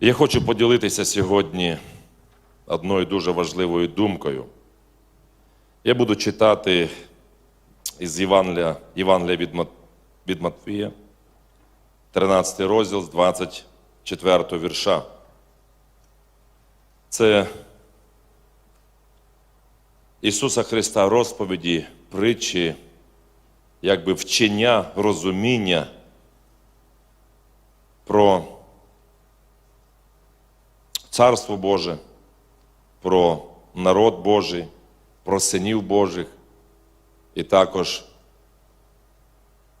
Я хочу поділитися сьогодні одною дуже важливою думкою. Я буду читати із Євангелія, від, від Матвія, 13 розділ з 24 вірша. Це Ісуса Христа розповіді, притчі, якби вчення, розуміння про Царство Боже, про народ Божий, про синів Божих і також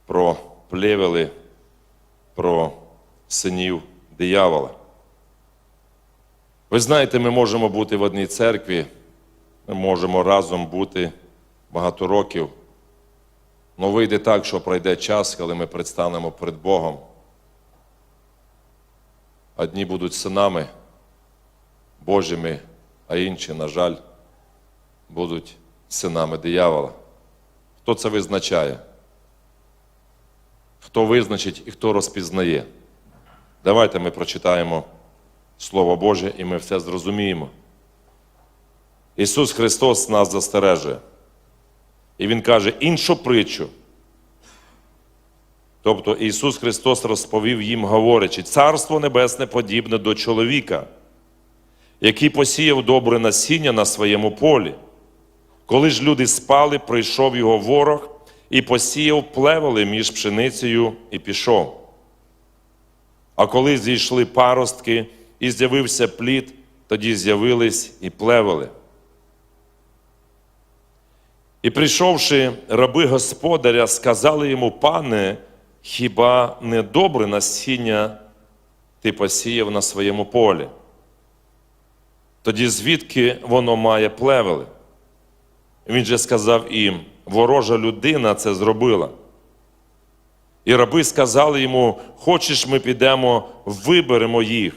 про плевели, про синів диявола. Ви знаєте, ми можемо бути в одній церкві, ми можемо разом бути багато років. але вийде так, що пройде час, коли ми предстанемо перед Богом. Одні будуть синами Божими, а інші, на жаль, будуть синами диявола. Хто це визначає? Хто визначить і хто розпізнає? Давайте ми прочитаємо Слово Боже і ми все зрозуміємо. Ісус Христос нас застережує. І Він каже іншу притчу. Тобто Ісус Христос розповів їм, говорячи, Царство Небесне подібне до чоловіка, який посіяв добре насіння на своєму полі. Коли ж люди спали, прийшов його ворог і посіяв плевели між пшеницею і пішов. А коли зійшли паростки і з'явився плід, тоді з'явились і плевели. І прийшовши раби господаря, сказали йому, пане, хіба не добре насіння ти посіяв на своєму полі? Тоді звідки воно має плевели? Він же сказав їм, ворожа людина це зробила. І раби сказали йому, хочеш, ми підемо, виберемо їх.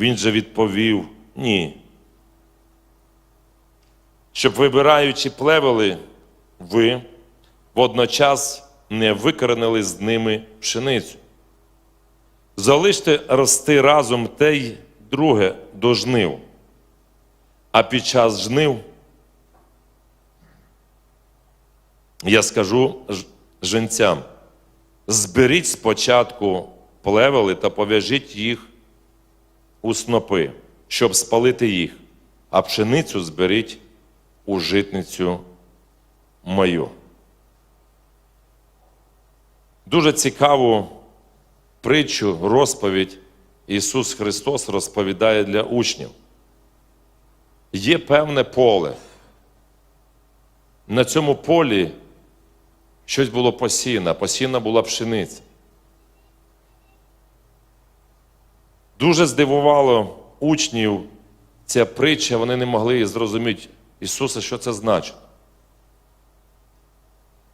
Він же відповів ні. Щоб вибираючи плевели, ви водночас не викоренили з ними пшеницю. Залиште рости разом те й друге до жнив, а під час жнив я скажу ж- женцям, зберіть спочатку плевели та пов'яжіть їх у снопи, щоб спалити їх, а пшеницю зберіть у житницю мою. Дуже цікаву притчу, розповідь Ісус Христос розповідає для учнів. Є певне поле. На цьому полі щось було посіяно, посіяна була пшениця. Дуже здивувало учнів ця притча, вони не могли зрозуміти, Ісуса, що це значить.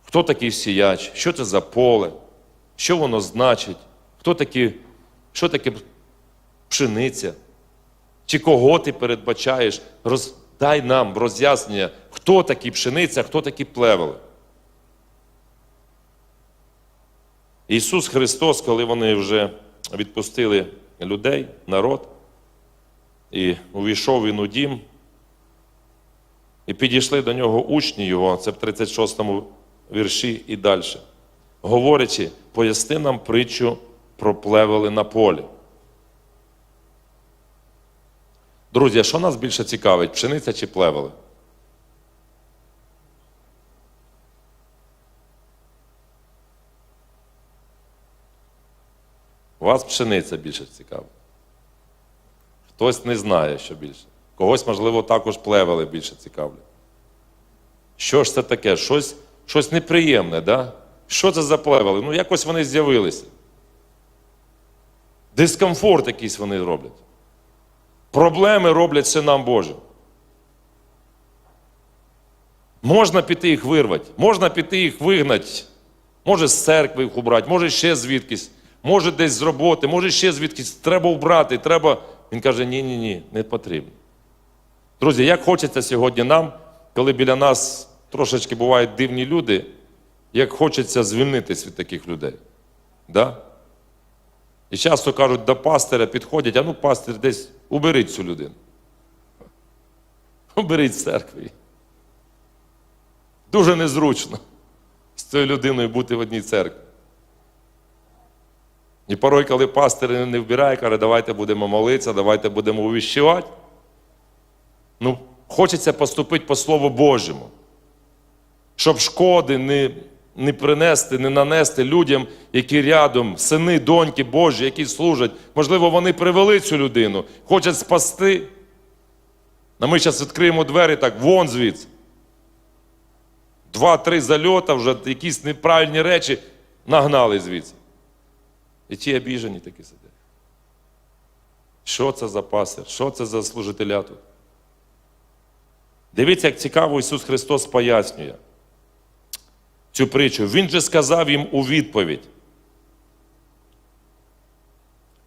Хто такий сіяч, що це за поле, що воно значить, хто такі, що таке пшениця, чи кого ти передбачаєш, Роз, дай нам роз'яснення, хто такі пшениця, хто такі плевели. Ісус Христос, коли вони вже відпустили людей, народ, і увійшов він у дім, і підійшли до нього учні його, це в 36 му вірші і далі, говорячи, поясни нам притчу про плевели на полі. Друзі, а що нас більше цікавить, пшениця чи плевели? Вас пшениця більше цікавить. Хтось не знає, що більше. Когось, можливо, також плевели більше цікавлять. Що ж це таке? Щось, щось неприємне, да? Що це за плевели? Ну, якось вони з'явилися. Дискомфорт якийсь вони роблять. Проблеми роблять синам Божим. Можна піти їх вирвати, можна піти їх вигнати, може з церкви їх убрати, може ще звідкись, може десь з роботи, може ще звідкись. Треба убрати, треба. Він каже: ні, ні, ні, не потрібно. Друзі, як хочеться сьогодні нам, коли біля нас трошечки бувають дивні люди, як хочеться звільнитись від таких людей. Да? І часто кажуть, до пастиря підходять, а ну пастир десь уберіть цю людину. Уберіть з церкви. Дуже незручно з цією людиною бути в одній церкві. І порой, коли пастир не вбирає, каже, давайте будемо молитися, давайте будемо увіщувати. Ну, хочеться поступити по Слову Божому, щоб шкоди не, не принести, не нанести людям, які рядом, сини, доньки Божі, які служать. Можливо, вони привели цю людину, хочуть спасти. А ми зараз відкриємо двері так, вон звідси. Два-три зальота, вже якісь неправильні речі нагнали звідси. І ті обіжені такі сидять. Що це за пастир? Що це за служителя тут? Дивіться, як цікаво Ісус Христос пояснює цю притчу. Він же сказав їм у відповідь.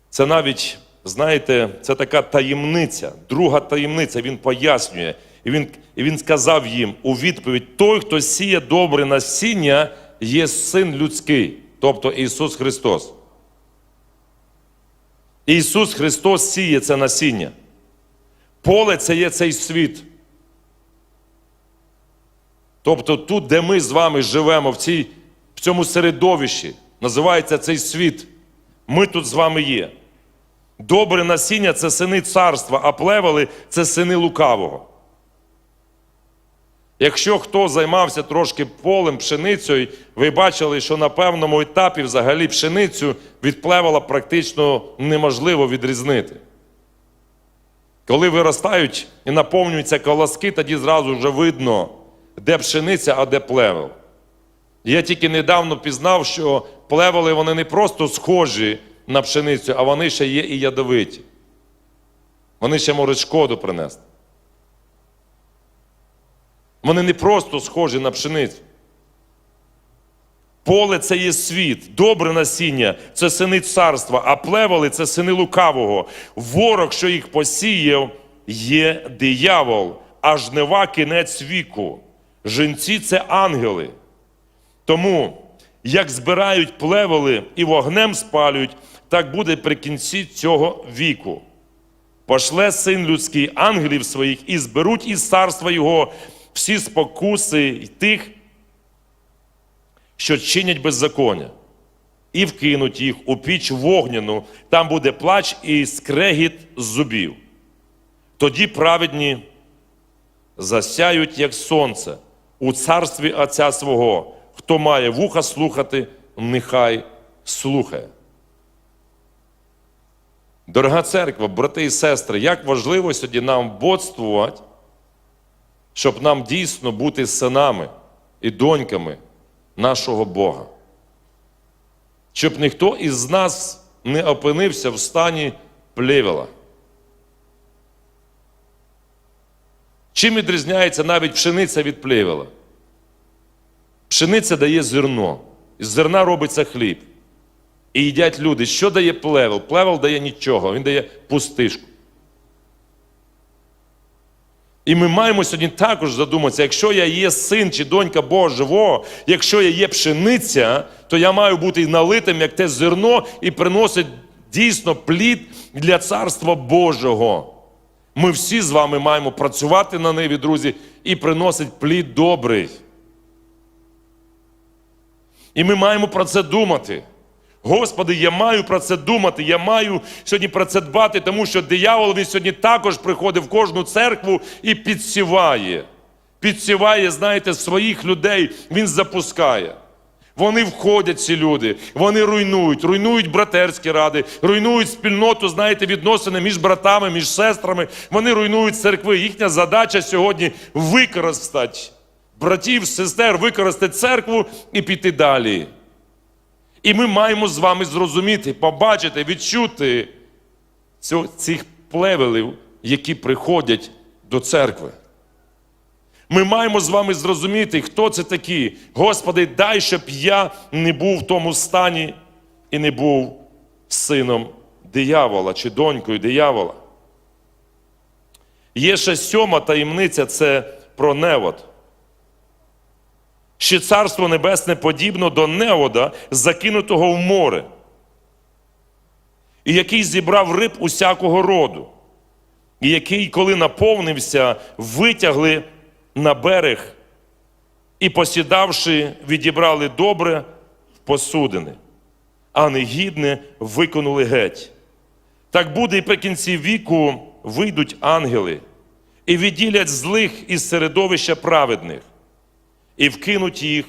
Це навіть, знаєте, це така таємниця, друга таємниця, він пояснює. І він, і він сказав їм у відповідь: той, хто сіє добре насіння, є син людський, тобто Ісус Христос. Ісус Христос сіє це насіння. Поле це є цей світ. Тобто тут, де ми з вами живемо, в, цій, в цьому середовищі, називається цей світ. Ми тут з вами є. Добре насіння це сини царства, а плевели це сини лукавого. Якщо хто займався трошки полем, пшеницею, ви бачили, що на певному етапі взагалі пшеницю від плевела практично неможливо відрізнити. Коли виростають і наповнюються колоски, тоді зразу вже видно, де пшениця, а де плевел. Я тільки недавно пізнав, що плевели вони не просто схожі на пшеницю, а вони ще є і ядовиті. Вони ще можуть шкоду принести. Вони не просто схожі на пшеницю. Поле це є світ, добре насіння це сини царства, а плевели це сини лукавого. Ворог, що їх посіяв, є диявол, а жнива кінець віку. Жінці це ангели. Тому, як збирають плевели і вогнем спалюють, так буде при кінці цього віку. Пошле син людський ангелів своїх і зберуть із царства Його всі спокуси й тих, що чинять беззаконня, і вкинуть їх у піч вогняну, там буде плач і скрегіт зубів. Тоді праведні засяють, як сонце, у царстві Отця свого. Хто має вуха слухати, нехай слухає. Дорога церква, брати і сестри, як важливо сьогодні нам бодствувати, щоб нам дійсно бути синами і доньками нашого Бога. Щоб ніхто із нас не опинився в стані плевела. Чим відрізняється навіть пшениця від плевела? Пшениця дає зерно, із зерна робиться хліб. І їдять люди. Що дає плевел? Плевел дає нічого, він дає пустишку. І ми маємо сьогодні також задуматися, якщо я є син чи донька Бога якщо я є пшениця, то я маю бути налитим, як те зерно, і приносить дійсно плід для царства Божого. Ми всі з вами маємо працювати на ниві, друзі, і приносить плід добрий. І ми маємо про це думати. Господи, я маю про це думати, я маю сьогодні про це дбати, тому що диявол він сьогодні також приходить в кожну церкву і підсіває. Підсіває, знаєте, своїх людей він запускає. Вони входять, ці люди, вони руйнують, руйнують братерські ради, руйнують спільноту, знаєте, відносини між братами, між сестрами. Вони руйнують церкви. Їхня задача сьогодні використати братів, сестер, використати церкву і піти далі. І ми маємо з вами зрозуміти, побачити, відчути цих плевелів, які приходять до церкви. Ми маємо з вами зрозуміти, хто це такі. Господи, дай, щоб я не був в тому стані і не був сином диявола чи донькою диявола. Є ще сьома таємниця це про невод. Ще царство небесне подібно до невода, закинутого в море. і який зібрав риб усякого роду, і який, коли наповнився, витягли на берег і, посідавши, відібрали добре в посудини, а негідне викинули геть. Так буде і при кінці віку вийдуть ангели і відділять злих із середовища праведних, і вкинуть їх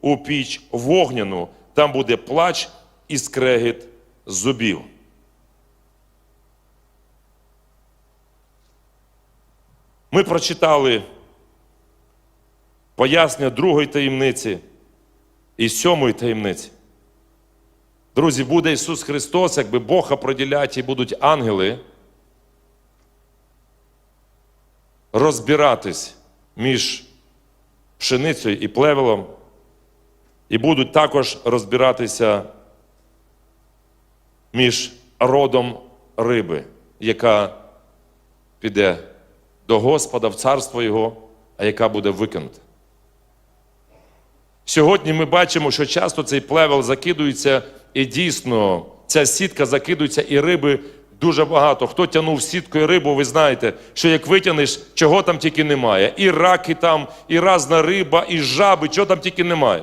у піч вогняну, там буде плач і скрегіт зубів. Ми прочитали пояснення другої таємниці і сьомої таємниці. Друзі, буде Ісус Христос, якби Бога проділять і будуть ангели розбиратись між пшеницею і плевелом, і будуть також розбиратися між родом риби, яка піде до Господа в царство Його, а яка буде викинута. Сьогодні ми бачимо, що часто цей плевел закидується, і дійсно ця сітка закидується, і риби дуже багато. Хто тягнув сіткою рибу, ви знаєте, що як витягнеш, чого там тільки немає. І раки там, і разна риба, і жаби, чого там тільки немає.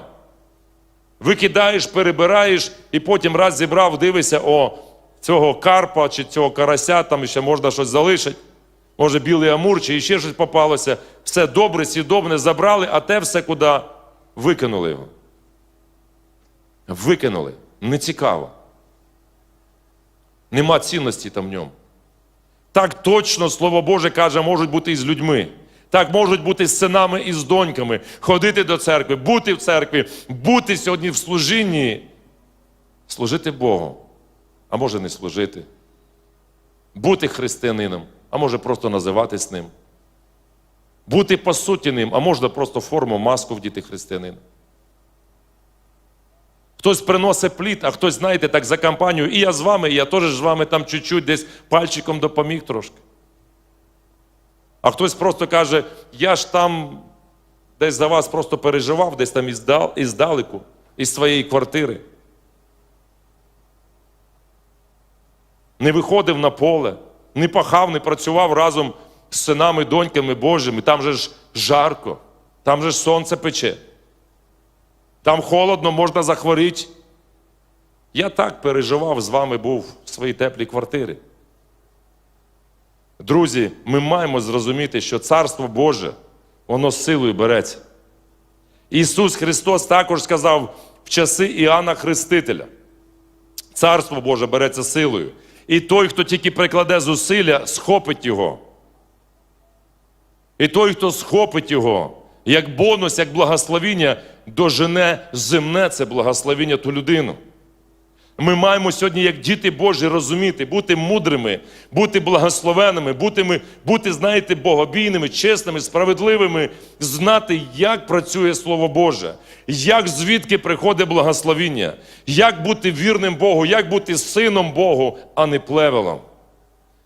Викидаєш, перебираєш, і потім раз зібрав, дивишся, о, цього карпа чи цього карася, там ще можна щось залишити. Може, білий амур, чи ще щось попалося. Все добре, сідобне забрали, а те все куди викинули його. Викинули. Не цікаво. Нема цінності там в ньому. Так точно Слово Боже каже, можуть бути і з людьми. Так можуть бути з синами і з доньками, ходити до церкви, бути в церкві, бути сьогодні в служінні, служити Богу, а може не служити, бути християнином, а може просто називатись ним. Бути по суті ним, а можна просто форму, маску вдіти християнина. Хтось приносить плід, а хтось, знаєте, так за компанію, і я з вами, і я теж з вами там чуть-чуть десь пальчиком допоміг трошки. А хтось просто каже, я ж там десь за вас просто переживав, десь там іздал, іздалеку, із своєї квартири. Не виходив на поле, не пахав, не працював разом з синами, доньками Божими. Там же ж жарко, там же ж сонце пече. Там холодно, можна захворіти. Я так переживав з вами був в своїй теплій квартирі. Друзі, ми маємо зрозуміти, що Царство Боже, воно силою береться. Ісус Христос також сказав в часи Іоанна Хрестителя. Царство Боже береться силою. І той, хто тільки прикладе зусилля, схопить його. І той, хто схопить його, як бонус, як благословіння, дожене земне це благословіння ту людину. Ми маємо сьогодні, як діти Божі, розуміти, бути мудрими, бути благословеними, бути, бути, знаєте, богобійними, чесними, справедливими, знати, як працює Слово Боже, як звідки приходить благословіння, як бути вірним Богу, як бути сином Богу, а не плевелом.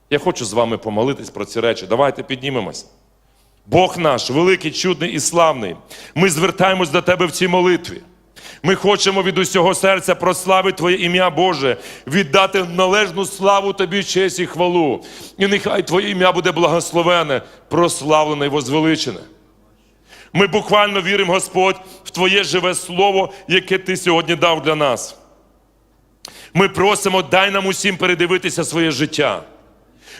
Я хочу з вами помолитись про ці речі. Давайте піднімемось. Бог наш, великий, чудний і славний. Ми звертаємось до Тебе в цій молитві. Ми хочемо від усього серця прославити Твоє ім'я Боже, віддати належну славу Тобі, честь і хвалу. І нехай Твоє ім'я буде благословене, прославлене і возвеличене. Ми буквально віримо, Господь, в Твоє живе Слово, яке Ти сьогодні дав для нас. Ми просимо, дай нам усім передивитися своє життя.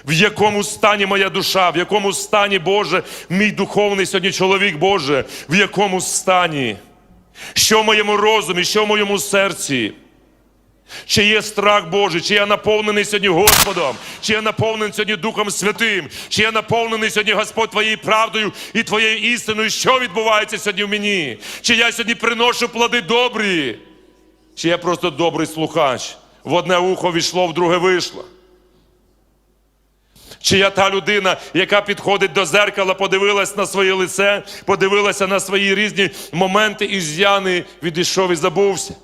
В якому стані моя душа, в якому стані, Боже, мій духовний сьогодні чоловік Боже, в якому стані? Що в моєму розумі, що в моєму серці? Чи є страх Божий, чи я наповнений сьогодні Господом, чи я наповнений сьогодні Духом Святим, чи я наповнений сьогодні Господь Твоєю правдою і Твоєю істиною, що відбувається сьогодні в мені? Чи я сьогодні приношу плоди добрі? Чи я просто добрий слухач? В одне ухо війшло, в друге вийшло. Чи я та людина, яка підходить до зеркала, подивилась на своє лице, подивилася на свої різні моменти і з'яни, відійшов і забувся.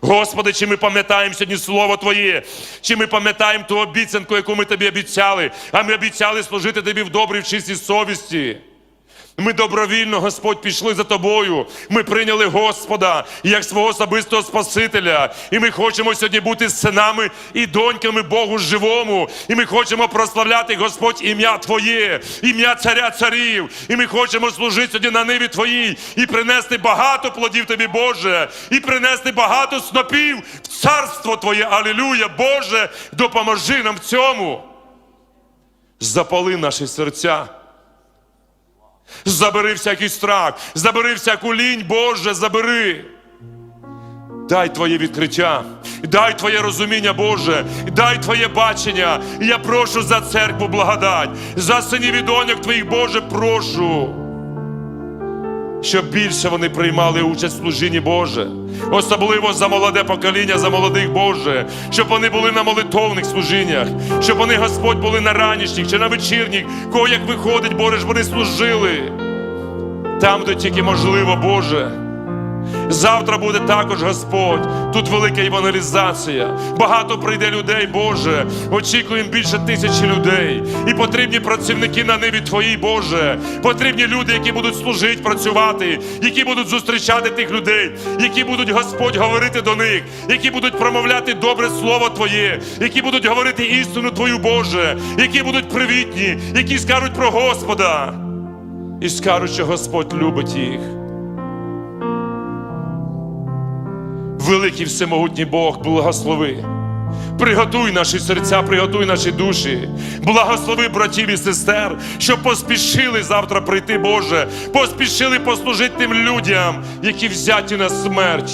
Господи, чи ми пам'ятаємо сьогодні Слово Твоє, чи ми пам'ятаємо ту обіцянку, яку ми тобі обіцяли, а ми обіцяли служити тобі в добрій в чистій совісті. Ми добровільно, Господь, пішли за тобою. Ми прийняли Господа як свого особистого Спасителя. І ми хочемо сьогодні бути синами і доньками Богу живому. І ми хочемо прославляти, Господь, ім'я Твоє, ім'я Царя Царів. І ми хочемо служити сьогодні на ниві Твоїй і принести багато плодів Тобі, Боже, і принести багато снопів в царство Твоє. Алілюя, Боже, допоможи нам в цьому. Запали наші серця. Забери всякий страх, забери всяку лінь, Боже, забери. Дай Твоє відкриття, дай Твоє розуміння, Боже, дай Твоє бачення. Я прошу за церкву благодать, за синів і доньок Твоїх, Боже, прошу. Щоб більше вони приймали участь в служінні Боже, особливо за молоде покоління, за молодих Боже, щоб вони були на молитовних служіннях, щоб вони, Господь, були на ранішніх чи на вечірніх, кого як виходить, Боже, ж вони служили. Там, де тільки можливо, Боже. Завтра буде також Господь. Тут велика евангелізація. Багато прийде людей, Боже. Очікуємо більше тисячі людей. І потрібні працівники на ниві Твої, Боже. Потрібні люди, які будуть служити, працювати, які будуть зустрічати тих людей, які будуть Господь говорити до них, які будуть промовляти добре слово Твоє, які будуть говорити істину Твою, Боже, які будуть привітні, які скажуть про Господа. І скажуть, що Господь любить їх. Великий всемогутній Бог, благослови. Приготуй наші серця, приготуй наші душі, благослови братів і сестер, щоб поспішили завтра прийти, Боже, поспішили послужити тим людям, які взяті на смерть.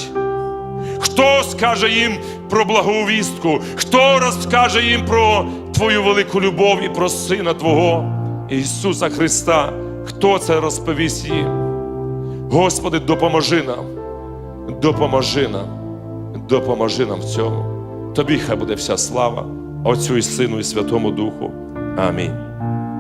Хто скаже їм про благовістку? Хто розкаже їм про Твою велику любов і про Сина Твого Ісуса Христа? Хто це розповість їм? Господи, допоможи нам, допоможи нам, допоможи нам в цьому. Тобі хай буде вся слава, Отцю і Сину і Святому Духу. Амінь.